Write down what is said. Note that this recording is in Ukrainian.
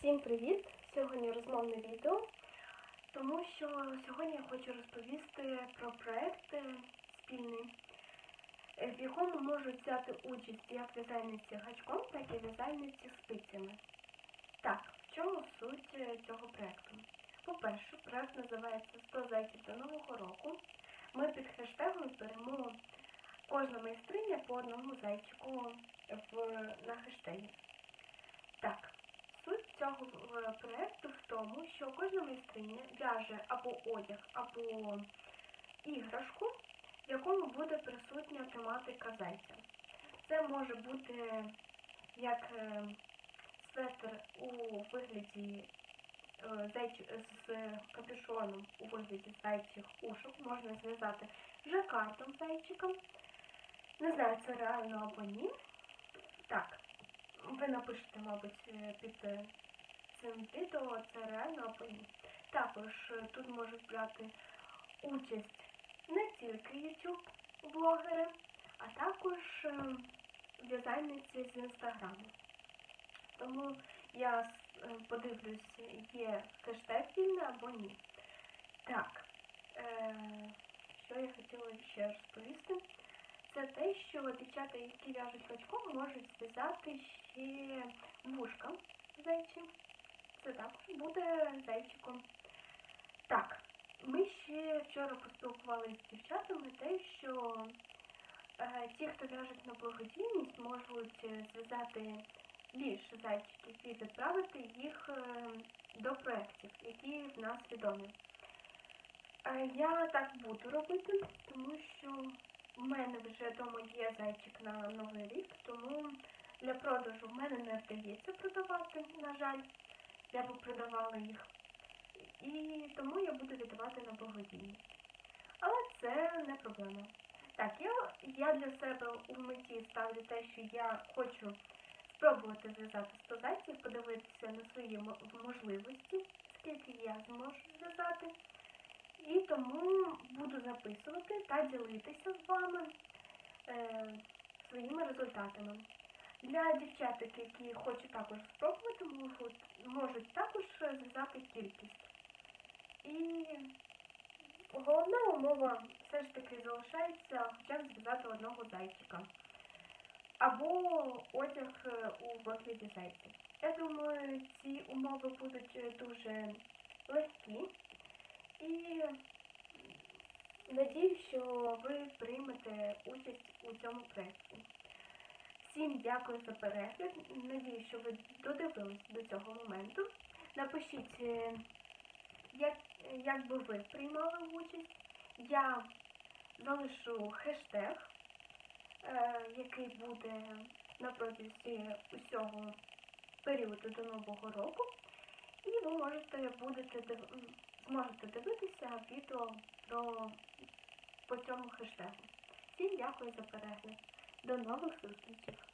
Всім привіт! Сьогодні розмовне відео, тому що сьогодні я хочу розповісти про проект е, спільний, е, в якому можуть взяти участь як в'язальниці гачком, так і в'язальниці спицями. Так, в чому суть е, цього проекту? По-перше, проект називається «100 зайців до Нового року. Ми під хештегом беремо кожна майстриня по одному зайчику в, на хештегі. Так, цього е, проекту в тому, що кожна майстриня в'яже або одяг, або іграшку, в якому буде присутня тематика зайця. Це може бути як е, светр у вигляді е, зайчі, з капюшоном у вигляді зайчих ушок, можна зв'язати жакартом зайчиком. Не знаю, це реально або ні. Так, ви напишете, мабуть, під відео, це реально або. Також тут можуть брати участь не тільки YouTube блогери, а також е, в'язальниці з інстаграму. Тому я е, подивлюсь, є хештег вільний або ні. Так, е, що я хотіла ще розповісти це те, що дівчата, які в'яжуть гачком, можуть зв'язати ще вушка зайчі. Це також буде зайчиком. Так, ми ще вчора поспілкувалися з дівчатами те, що е, ті, хто в'яжуть на благодійність, можуть е, зв'язати більше зайчиків і відправити їх е, до проєктів, які в нас відомі. Е, я так буду робити, тому що у мене вже вдома є зайчик на новий рік, тому для продажу в мене не вдається продавати, на жаль. Я б продавала їх. І тому я буду віддавати на благодійність. Але це не проблема. Так, я, я для себе у меті ставлю те, що я хочу спробувати зв'язати 100 зайців, подивитися на свої можливості, скільки я зможу зв'язати. І тому буду записувати та ділитися з вами е, своїми результатами. Для дівчаток, які хочуть також спробувати, можуть, можуть також зв'язати кількість. І головна умова все ж таки залишається хоча б зв'язати одного зайчика. Або одяг е, у вигляді зайця. Я думаю, ці умови будуть е, дуже легкі. І надію, що ви приймете участь у цьому проєкті. Всім дякую за перегляд. Надію, що ви додивились до цього моменту. Напишіть, е, як, як би ви приймали участь. Я залишу хештег, е, який буде протязі усього періоду до Нового року. І ви можете будете зможете дивитися відео про по цьому хештегу. Всім дякую за перегляд. До нових зустрічей!